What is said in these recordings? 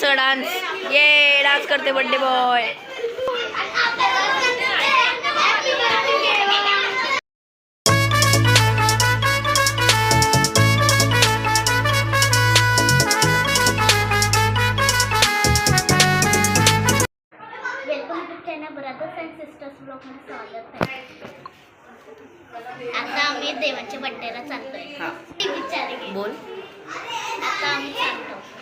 Dance ये dance करते birthday boy. Welcome to channel brothers and sisters ब्लॉगमध्ये स्वागत आहे. आता आम्ही देवाच्या बड्डेला चाललोय. विचार घे. बोल. आता आम्ही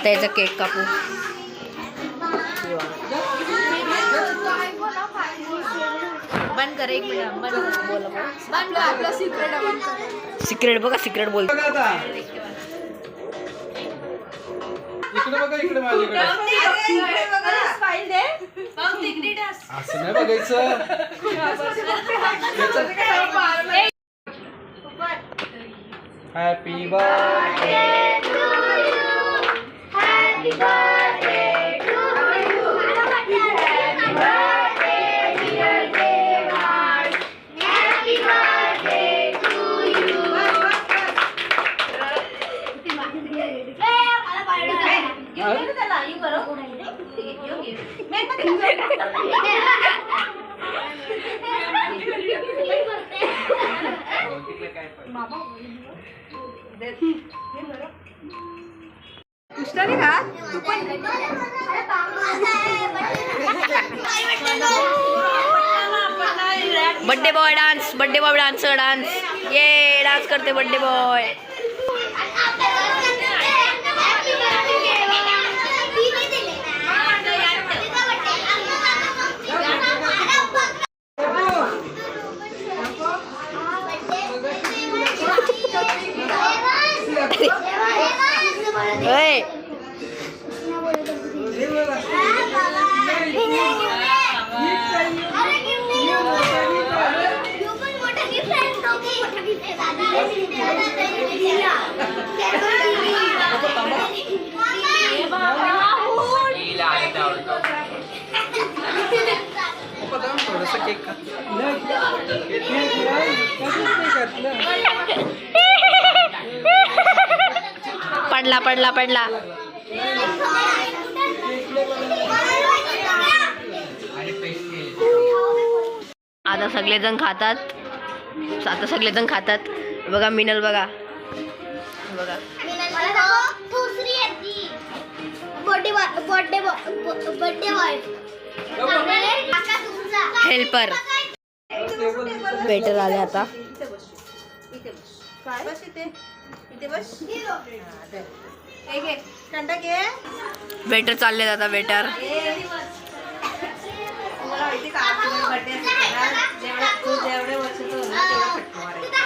आता याचा केक कापू बंद कर एक मिनिट बंद बोला आपलं आपलं सिक्रेट सिक्रेट बघा सिक्रेट बोल. बघा आता. इकडे बघा इकडे माझ्याकडे असं नाही बघायचं. Happy birthday birthday boy dance birthday boy dancer dance ये डान्स करते बड्डे बॉय ఓయ్ पडला पडला पडला. आता सगळेजण खातात. आता सगळेजण खातात. बघा मिनल बघा. बघा. हेल्पर वेटर आले आता. बस इथे. इथे बस. कंटा घे वेटर चालले आता वेटर. तुम्हाला माहिती का आज तुम्ही birthday असेल ना, जेवढं तू जेवढे वर्षाचं होईल ना, तेवढं फटका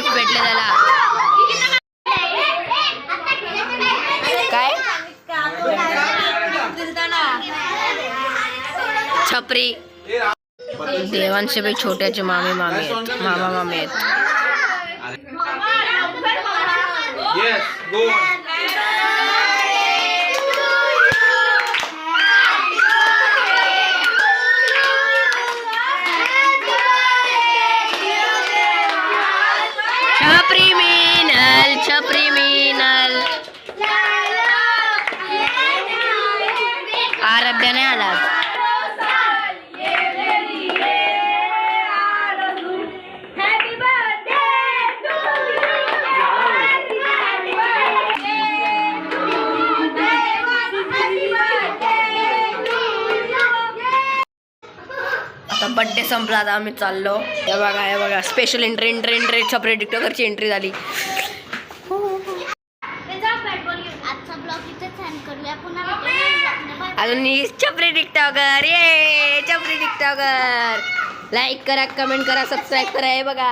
गिफ्ट भेटले त्याला. काय? छपरी. देवांचे बी छोट्याचे मामी मामी आहेत. मामा मामी आहेत. बड्डे संपला आता आम्ही चाललो. हे बघा हे बघा स्पेशल एंट्री एंट्री एंट्री छपरी टिकटॉकरची एंट्री झाली. अजून छपरी टिकटॉकर ये छपरी टिकटॉकर लाईक करा कमेंट करा सबस्क्राईब करा हे बघा.